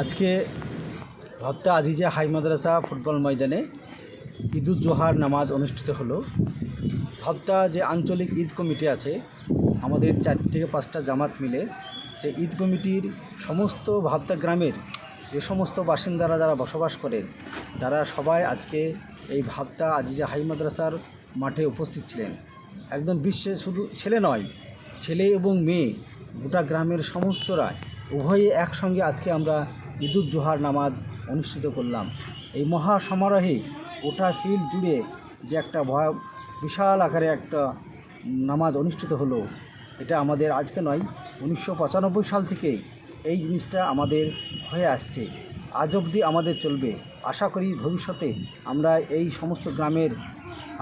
আজকে ভক্তা আজিজা হাই মাদ্রাসা ফুটবল ময়দানে ঈদুল জোহার নামাজ অনুষ্ঠিত হলো ভক্তা যে আঞ্চলিক ঈদ কমিটি আছে, আমাদের চার থেকে পাঁচটা জামাত মিলে যে ঈদ কমিটির সমস্ত ভাবতা গ্রামের যে সমস্ত বাসিন্দারা যারা বসবাস করেন তারা সবাই আজকে এই ভাবতা আজিজা হাই মাদ্রাসার মাঠে উপস্থিত ছিলেন। একদম বিশ্বে শুধু ছেলে নয়, ছেলে এবং মেয়ে, গোটা গ্রামের সমস্তরা উভয়ে একসঙ্গে আজকে আমরা ঈদুল জোহার নামাজ অনুষ্ঠিত করলাম। এই মহা সমারোহে গোটা ফিল্ড জুড়ে যে একটা ভয় বিশাল আকারে একটা নামাজ অনুষ্ঠিত হলো, এটা আমাদের আজকে নয়, উনিশশো সাল থেকে এই জিনিসটা আমাদের হয়ে আসছে। আজ অবধি আমাদের চলবে। আশা করি ভবিষ্যতে আমরা এই সমস্ত গ্রামের,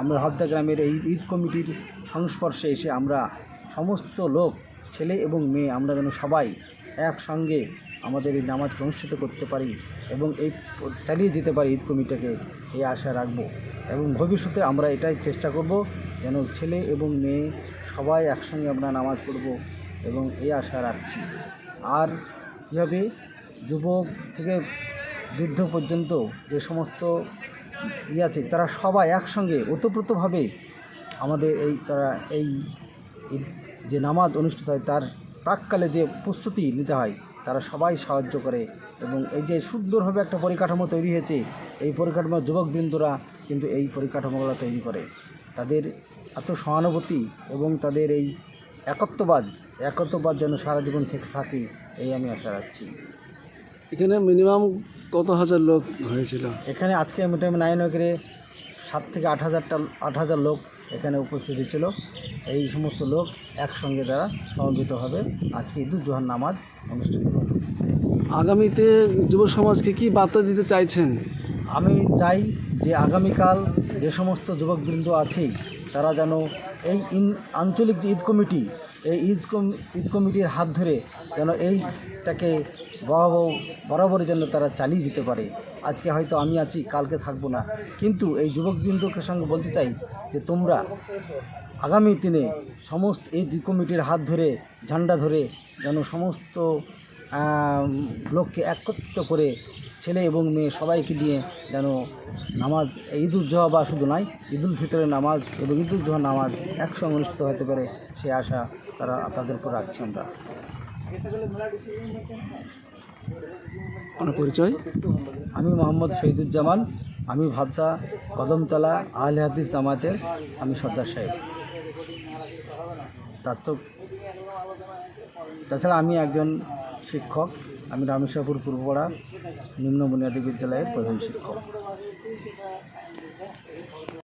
আমরা হদ্দা গ্রামের এই ঈদ কমিটির সংস্পর্শে এসে আমরা সমস্ত লোক, ছেলে এবং মেয়ে, আমরা যেন সবাই একসঙ্গে আমাদের এই নামাজকে অনুষ্ঠিত করতে পারি এবং এই চালিয়ে যেতে পারি ঈদ কমিটিকে, এই আশা রাখব। এবং ভবিষ্যতে আমরা এটাই চেষ্টা করব যেন ছেলে এবং মেয়ে সবাই একসঙ্গে আমরা নামাজ পড়ব এবং এই আশা রাখছি। আর কীভাবে যুবক থেকে বৃদ্ধ পর্যন্ত যে সমস্ত ই আছে, তারা সবাই একসঙ্গে ওতপ্রোতভাবে আমাদের এই তারা এই যে নামাজ অনুষ্ঠিত হয়, তার প্রাককালে যে প্রস্তুতি নিতে হয় তারা সবাই সাহায্য করে। এবং এই যে সুন্দরভাবে একটা পরিকাঠামো তৈরি হয়েছে এই পরিকাঠামো যুবকবৃন্দরা কিন্তু এই পরিকাঠামোগুলো তৈরি করে। তাদের এত সহানুভূতি এবং তাদের এই একত্ববাদ একত্ববাদ যেন সারা জীবন থেকে থাকে এই আমি আশা রাখছি। এখানে মিনিমাম কত হাজার লোক হয়েছিল? এখানে আজকে মোটামুটি নাইন ওয়াকেরে সাত থেকে আট হাজারটা আট হাজার লোক এখানে উপস্থিত ছিল। এই সমস্ত লোক একসঙ্গে তারা সমবেত হবে। আজকে ঈদুল জোহার নামাজ অনুষ্ঠিত হবে। আগামীতে যুব সমাজকে কি বার্তা দিতে চাইছেন? আমি চাই যে আগামীকাল যে সমস্ত যুবকবৃন্দ আছে তারা যেন এই আঞ্চলিক যে ঈদ কমিটি এই ঈদ কম, ঈদ কমিটির হাত ধরে যেন এইটাকে বরাবর বরাবরই যেন তারা চালিয়ে যেতে পারে। আজকে হয়তো আমি আছি, কালকে থাকব না। কিন্তু এই যুবকবৃন্দকে সঙ্গে বলতে চাই যে তোমরা আগামী দিনে সমস্ত এই কমিটির হাত ধরে, ঝান্ডা ধরে যেন সমস্ত লোককে একত্রিত করে ছেলে এবং মেয়ে সবাইকে নিয়ে যেন নামাজ ঈদুল জোহা বা শুধু নয় ঈদুল ফিতরের নামাজ এবং ঈদুল জোহা নামাজ একসঙ্গে অনুষ্ঠিত হতে পারে সে আশা তারা তাদের উপর রাখছি আমরা। পরিচয়? আমি মোহাম্মদ শহীদুজ্জামান আমি ভাবতা কদমতলা আহলে হাদিস জামাতের আমি সর্দার সাহেব। তার তো তাছাড়া আমি একজন শিক্ষক। আমি রামেশ্বরপুর পূর্বপাড়া নিম্ন বুনিয়াদী বিদ্যালয়ের প্রধান শিক্ষক।